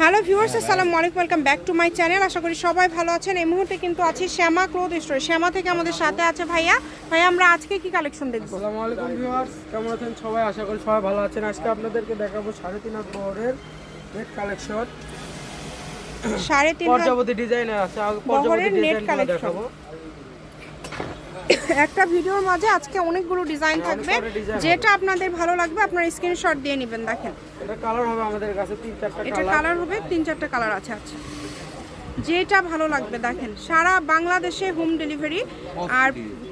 Hello viewers আসসালামু আলাইকুম welcome back to my channel আশা করি সবাই ভালো আছেন এই মুহূর্তে কিন্তু আছি শ্যামা ক্লোথ স্টোর শ্যামা থেকে আমাদের সাথে আছে ভাইয়া ভাইয়া আমরা আজকে কি কালেকশন দেখব আসসালামু আলাইকুম ভিউয়ার্স কেমন আছেন সবাই? আশা করি সবাই ভালো আছেন। আজকে আপনাদেরকে দেখাবো সাড়ে তিন হাত বহরের নেট কালেকশন সাড়ে তিন পর্যাবতী ডিজাইনের আছে। পর্যাবতী ডিজাইন দেখাবো। একটা ভিডিওর মাঝে আজকে অনেকগুলো ডিজাইন থাকবে। যেটা আপনাদের ভালো লাগবে আপনারা স্ক্রিনশট দিয়ে নেবেন দেখেন। এটা কালার হবে আমাদের কাছে তিন চারটা এটা কালার হবে তিন চারটা কালার আছে আচ্ছা। যেটা ভালো লাগবে দেখেন সারা বাংলাদেশে হোম ডেলিভারি আর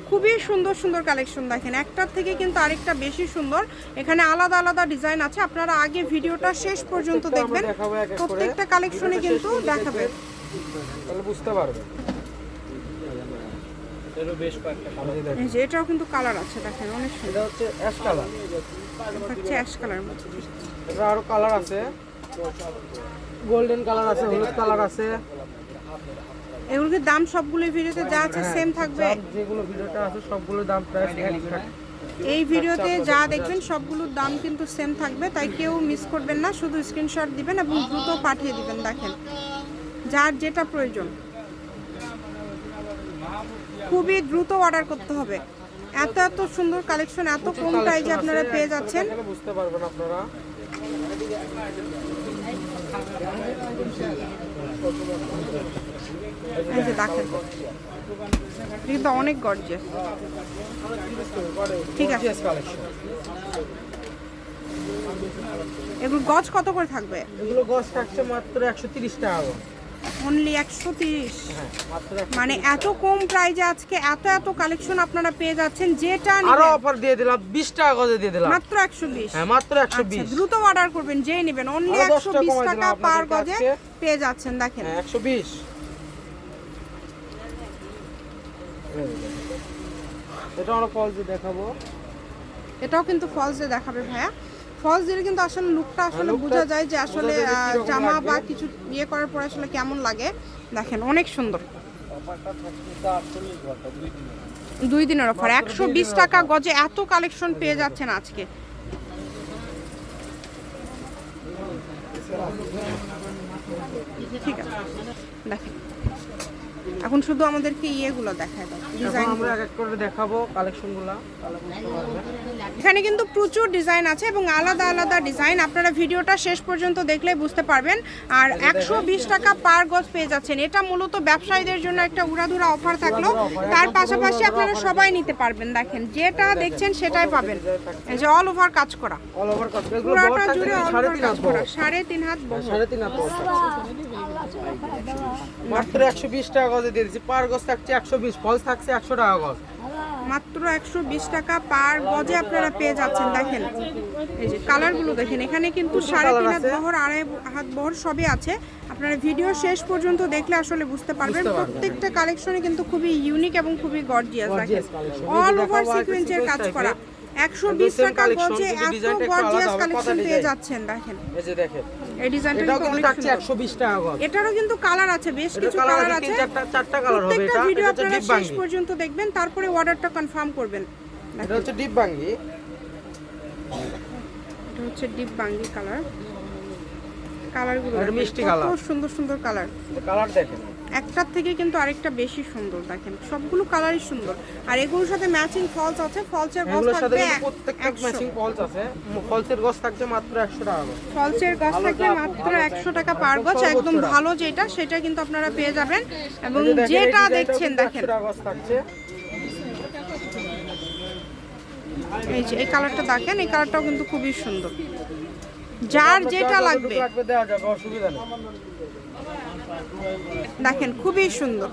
খুবই সুন্দর সুন্দর কালেকশন দেখেন। একটার থেকে কিন্তু আরেকটা বেশি সুন্দর। এখানে আলাদা আলাদা ডিজাইন আছে। আপনারা আগে ভিডিওটা শেষ পর্যন্ত দেখবেন। প্রত্যেকটা কালেকশনে কিন্তু দেখাবে। তাহলে বুঝতে পারবেন এরও বেশ কয়েকটা কালার এই যে এটাও কিন্তু কালার আছে দেখেন অনেক সুন্দর। এটা হচ্ছে অ্যাশ কালার হচ্ছে অ্যাশ কালার এটা আরও কালার আছে। গোল্ডেন কালার আছে হলুদ কালার আছে। এগুলোর দাম সবগুলো ভিডিওতে যা আছে সেম থাকবে? দাম যেগুলো ভিডিওটা আছে সবগুলোর দাম প্রায় এই ভিডিওতে যা দেখবেন সবগুলোর দাম কিন্তু সেম থাকবে তাই কেউ মিস করবেন না শুধু স্ক্রিনশট দিবেন এবং দ্রুত পাঠিয়ে দিবেন দেখেন। যার যেটা প্রয়োজন। খুবই দ্রুত অর্ডার করতে হবে। এত এত সুন্দর কালেকশন এত কম প্রাইজে আপনারা পেয়ে যাচ্ছেন। বুঝতে পারবেন আপনারা দেখেন, কিন্তু অনেক ঠিক আছে। এগুলো গজ কত করে থাকবে? এগুলো গছ থাকছে মাত্র একশো তিরিশ টাকা। অনলি একশো তিরিশ। হ্যাঁ একশো- মানে এত কম প্রাইজে আজকে এত এত কালেকশন আপনারা পেয়ে যাচ্ছেন যেটা আরও অফার দিয়ে দিলাম বিশ টাকা গজে দিয়ে দিলাম। মাত্র একশো বিশ। হ্যাঁ মাত্র একশো আচ্ছা বিশ দ্রুত অর্ডার করবেন যেই নেবেন। অনলি একশো বিশ টাকা পার গজে পেয়ে যাচ্ছেন দেখেন। হ্যাঁ একশো বিশ। এটা আমরা ফলসে দেখাবো। এটাও কিন্তু ফলসে দেখাবে ভাইয়া। ফলস দিলে কিন্তু আসলে লুকটা আসলে হ্যাঁ, বোঝা যায় যে আসলে বোঝা যায় যে কীরকম জামা বা কিছু ইয়ে করার পর আসলে কেমন লাগে? দেখেন অনেক সুন্দর। দুই দিনের অফার একশো বিশ টাকা গজে এত কালেকশন পেয়ে যাচ্ছেন আজকে। ঠিক আছে দেখেন। এখন শুধু আমাদেরকে ইয়েগুলো দেখায় দাও ডিজাইন আমরা এক এক করে দেখাবো কালেকশনগুলো এখানে কিন্তু প্রচুর ডিজাইন আছে এবং আলাদা আলাদা ডিজাইন আপনারা ভিডিওটা শেষ পর্যন্ত দেখলে বুঝতে পারবেন। আর একশো বিশ টাকা পার গজ পেয়ে যাচ্ছেন। এটা মূলত ব্যবসায়ীদের জন্য একটা উড়াধুরা অফার থাকল। তার পাশাপাশি আপনারা সবাই নিতে পারবেন। দেখেন যেটা দেখছেন সেটাই পাবেন। এই যে অল ওভার কাজ করা। অল ওভার কাজ এগুলো পুরাটা জুড়ে অল সাড়ে ওভার তিন কাজ হাত করা। সাড়ে তিন হাত সাড়ে তিন হাত মাত্র একশো বিশ টাকা গজে দিয়ে দিচ্ছি পার গজ থাকছে একশো বিশ ফলস থাকছে একশো টাকা গজ। মাত্র একশো বিশ টাকা পার গজে আপনারা পেয়ে যাচ্ছেন দেখেন। এই যে কালারগুলো দেখেন এখানে কিন্তু সাড়ে তিন হাত বহর আড়াই হাত বহর সবই আছে। আপনারা ভিডিও শেষ পর্যন্ত দেখলে আসলে বুঝতে পারবেন প্রত্যেকটা কালেকশনে কিন্তু খুবই ইউনিক এবং খুবই গর্জিয়াস দেখেন। অল ওভার সিকোয়েন্সের কাজ করা। একশো বিশ টাকা গজে এত গর্জিয়াস কালেকশন পেয়ে যাচ্ছেন দেখেন। এই যে দেখেন। এই ডিজাইনটা এটাও কিন্তু থাকছে সুন্দর। একশো বিশ টাকা গজ। এটারও কিন্তু কালার আছে বেশ কিছু কালার আছে চারটা চারটা কালার হবে এটা। ভিডিও আপনারা শেষ পর্যন্ত দেখবেন তারপরে অর্ডারটা কনফার্ম করবেন। এটা হচ্ছে ডিপ বাঙ্গি। এটা হচ্ছে ডিপ বাঙ্গি কালার কালারগুলো মিষ্টি কালার। সুন্দর সুন্দর কালার কালার দেখেন। একটার থেকে কিন্তু আরেকটা বেশি সুন্দর দেখেন। সবগুলো কালারই সুন্দর। আর এগুলোর সাথে ম্যাচিং ফলস আছে ফলসের সাথে থাকবে প্রত্যেকটা ম্যাচিং ফলস আছে। ফলসের গজ থাকছে মাত্র একশো টাকা ফলসের গজ থাকবে মাত্র একশো টাকা পার গজ একদম ভালো যেটা সেটা কিন্তু আপনারা পেয়ে যাবেন। এবং যেটা দেখছেন দেখেন। 100 এই যে এই কালারটা দেখেন এই কালারটাও কিন্তু খুবই সুন্দর। যার যেটা লাগবে। লাগবে দেওয়া যাবে অসুবিধা নেই। দেখেন খুবই সুন্দর।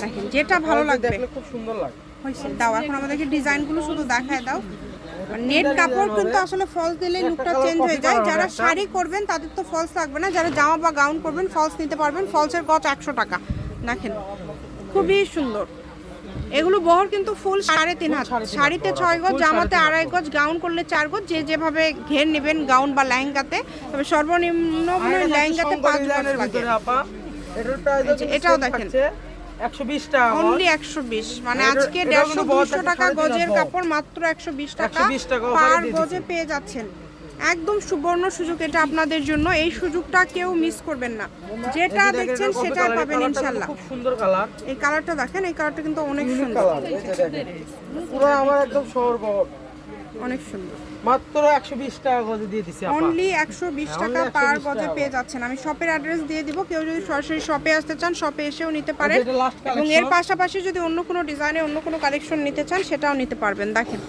দেখেন যেটা ভালো লাগবে। খুব সুন্দর লাগে। দাও এখন আমাদেরকে ডিজাইনগুলো শুধু দেখায় দাও। নেট কাপড় কিন্তু আসলে ফলস দিলে লুকটা চেঞ্জ হয়ে যায়। যারা শাড়ি করবেন তাদের তো ফলস লাগবে না। যারা জামা বা গাউন করবেন ফলস নিতে পারবেন। ফলসের গজ একশো টাকা। দেখেন খুবই সুন্দর। এগুলো বহর কিন্তু ফুল সাড়ে তিন হাত শাড়িতে ছয় গজ জামাতে আড়াই গজ গাউন করলে চার গজ যে যেভাবে ঘের নেবেন গাউন বা লেহেঙ্গাতে তবে সর্বনিম্ন মনে লেহেঙ্গাতে পাঁচ গজ এটাও দেখেন। একশো বিশ টাকা অনলি একশো বিশ মানে আজকে দেড়শো দুশো টাকা গজের কাপড় মাত্র একশো বিশ টাকা 120 টাকা offer পার গজে পেয়ে যাচ্ছেন। একদম সুবর্ণ সুযোগ এটা আপনাদের জন্য। এই সুযোগটা কেউ মিস করবেন না। যেটা দেখছেন সেটা পাবেন ইনশাল্লাহ খুব সুন্দর কালার এই কালারটা দেখেন এই কালারটা কিন্তু অনেক সুন্দর। পুরো আমার একদম বহর অনেক সুন্দর। মাত্র একশো বিশ টাকা গজে দিয়ে দিছি আপা। অনলি একশো বিশ হ্যাঁ, টাকা পার গজে পেয়ে যাচ্ছেন। আমি শপের অ্যাড্রেস দিয়ে দিব কেউ যদি সরাসরি শপে আসতে চান শপে এসেও নিতে পারেন। এবং এর পাশাপাশি যদি অন্য কোনো ডিজাইনে অন্য কোনো কালেকশন নিতে চান সেটাও নিতে পারবেন। দেখেন।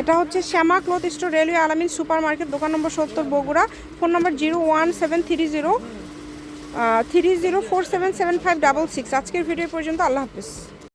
এটা হচ্ছে Shyama cloth store, railway Alamin super market দোকান নম্বর সত্তর, বগুড়া। ফোন নম্বর zero one seven three zero three zero four seven seven five double six. আজকের ভিডিও পর্যন্ত, আল্লাহ হাফিজ।